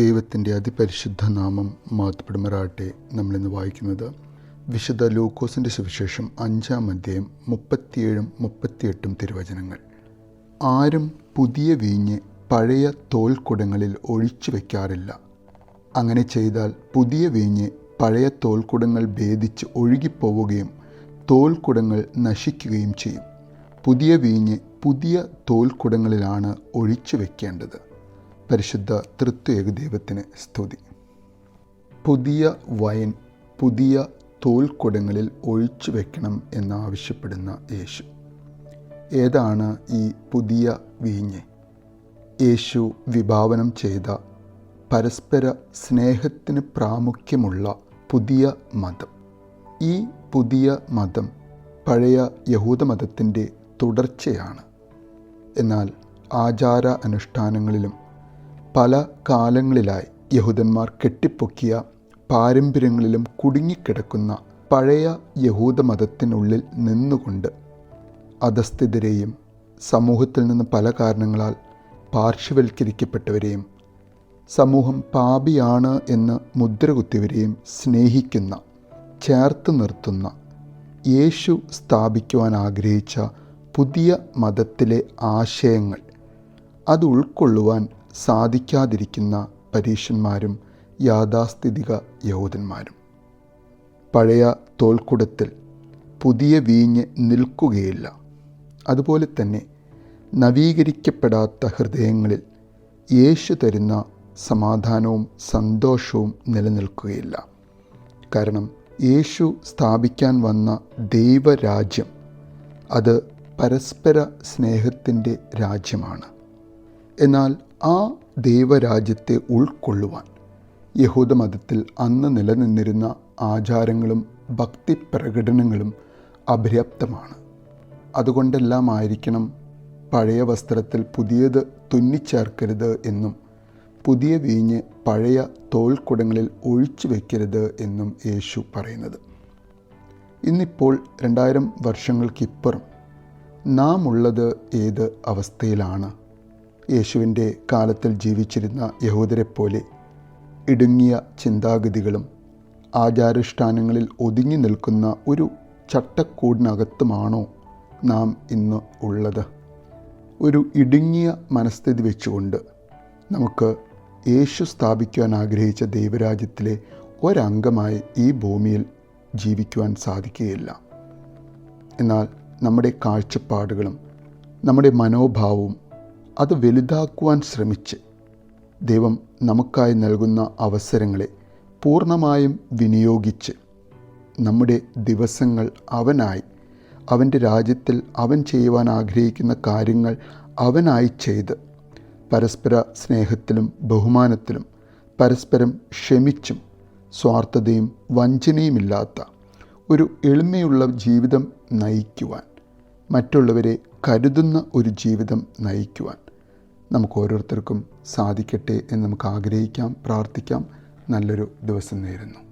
ദൈവത്തിന്റെ അതിപരിശുദ്ധ നാമം മാത്തപ്പെടുമറാട്ടെ നമ്മളിന്ന് വായിക്കുന്നത് വിശുദ്ധ ലൂക്കോസിന്റെ സുവിശേഷം അഞ്ചാം അധ്യായം മുപ്പത്തിയേഴും മുപ്പത്തിയെട്ടും തിരുവചനങ്ങൾ. ആരും പുതിയ വീഞ്ഞ് പഴയ തോൽക്കുടങ്ങളിൽ ഒഴിച്ചു വയ്ക്കാറില്ല അങ്ങനെ ചെയ്താൽ പുതിയ വീഞ്ഞ് പഴയ തോൽക്കുടങ്ങൾ ഭേദിച്ച് ഒഴുകിപ്പോവുകയും തോൽക്കുടങ്ങൾ നശിക്കുകയും ചെയ്യും. പുതിയ വീഞ്ഞ് പുതിയ തോൽക്കുടങ്ങളിലാണ് ഒഴിച്ചു വയ്ക്കേണ്ടത് പരിശുദ്ധ തൃത്വേക ദൈവത്തിന് സ്തുതി. പുതിയ വയൻ പുതിയ തോൽക്കുടങ്ങളിൽ ഒഴിച്ചു വെക്കണം എന്നാവശ്യപ്പെടുന്ന യേശു. ഏതാണ് ഈ പുതിയ വീഞ്ഞ്? യേശു വിഭാവനം ചെയ്ത പരസ്പര സ്നേഹത്തിന് പ്രാമുഖ്യമുള്ള പുതിയ മതം. ഈ പുതിയ മതം പഴയ യഹൂദമതത്തിന്റെ തുടർച്ചയാണ്. എന്നാൽ ആചാര അനുഷ്ഠാനങ്ങളിലും പല കാലങ്ങളിലായി യഹൂദന്മാർ കെട്ടിപ്പൊക്കിയ പാരമ്പര്യങ്ങളിലും കുടുങ്ങിക്കിടക്കുന്ന പഴയ യഹൂദമതത്തിനുള്ളിൽ നിന്നുകൊണ്ട് അധസ്ഥിതരെയും സമൂഹത്തിൽ നിന്ന് പല കാരണങ്ങളാൽ പാർശ്വവൽക്കരിക്കപ്പെട്ടവരെയും സമൂഹം പാപിയാണ് എന്ന് മുദ്രകുത്തിയവരെയും സ്നേഹിക്കുന്ന ചേർത്ത് നിർത്തുന്ന യേശു സ്ഥാപിക്കുവാൻ ആഗ്രഹിച്ച പുതിയ മതത്തിലെ ആശയങ്ങൾ അത് ഉൾക്കൊള്ളുവാൻ സാധിക്കാതിരിക്കുന്ന പരീക്ഷന്മാരും യാഥാസ്ഥിതിക യഹൂദന്മാരും. പഴയ തോൽക്കുടത്തിൽ പുതിയ വീഞ്ഞ് നിൽക്കുകയില്ല. അതുപോലെ തന്നെ നവീകരിക്കപ്പെടാത്ത ഹൃദയങ്ങളിൽ യേശു തരുന്ന സമാധാനവും സന്തോഷവും നിലനിൽക്കുകയില്ല. കാരണം യേശു സ്ഥാപിക്കാൻ വന്ന ദൈവരാജ്യം അത് പരസ്പര സ്നേഹത്തിന്റെ രാജ്യമാണ്. എന്നാൽ ആ ദൈവരാജ്യത്തെ ഉൾക്കൊള്ളുവാൻ. യഹൂദമതത്തിൽ അന്ന് നിലനിന്നിരുന്ന ആചാരങ്ങളും ഭക്തി പ്രകടനങ്ങളും അപര്യാപ്തമാണ്. അതുകൊണ്ടെല്ലാം ആയിരിക്കണം പഴയ വസ്ത്രത്തിൽ പുതിയത് തുന്നിച്ചേർക്കരുത് എന്നും പുതിയ വീഞ്ഞ് പഴയ തോൽക്കുടങ്ങളിൽ ഒഴിച്ചു വയ്ക്കരുത് എന്നും യേശു പറയുന്നത്. ഇന്നിപ്പോൾ രണ്ടായിരം വർഷങ്ങൾക്കിപ്പുറം നാം ഉള്ളത് ഏത് അവസ്ഥയിലാണ്? യേശുവിന്റെ കാലത്തിൽ ജീവിച്ചിരുന്ന യഹൂദരെപ്പോലെ ഇടുങ്ങിയ ചിന്താഗതികളും ആചാരാനുഷ്ഠാനങ്ങളിൽ ഒതുങ്ങി നിൽക്കുന്ന ഒരു ചട്ടക്കൂടിനകത്തുമാണോ നാം ഇന്ന് ഉള്ളത്? ഒരു ഇടുങ്ങിയ മനസ്ഥിതി വെച്ചുകൊണ്ട് നമുക്ക് യേശു സ്ഥാപിക്കുവാൻ ആഗ്രഹിച്ച ദൈവരാജ്യത്തിലെ ഒരംഗമായി ഈ ഭൂമിയിൽ ജീവിക്കുവാൻ സാധിക്കുകയില്ല. എന്നാൽ നമ്മുടെ കാഴ്ചപ്പാടുകളും നമ്മുടെ മനോഭാവവും അത് വലുതാക്കുവാൻ ശ്രമിച്ച് ദൈവം നമുക്കായി നൽകുന്ന അവസരങ്ങളെ പൂർണമായും വിനിയോഗിച്ച് നമ്മുടെ ദിവസങ്ങൾ അവനായി അവന്റെ രാജ്യത്തിൽ അവൻ ചെയ്യുവാൻ ആഗ്രഹിക്കുന്ന കാര്യങ്ങൾ അവനായി ചെയ്ത് പരസ്പര സ്നേഹത്തിലും ബഹുമാനത്തിലും പരസ്പരം ക്ഷമിച്ചും സ്വാർത്ഥതയും വഞ്ചനയുമില്ലാത്ത ഒരു എളിമയുള്ള ജീവിതം നയിക്കുവാൻ മറ്റുള്ളവരെ കരുതുന്ന ഒരു ജീവിതം നയിക്കുവാൻ നമുക്ക് ഓരോരുത്തർക്കും സാധിക്കട്ടെ എന്ന് നമുക്ക് ആഗ്രഹിക്കാം പ്രാർത്ഥിക്കാം. നല്ലൊരു ദിവസം നേരുന്നു.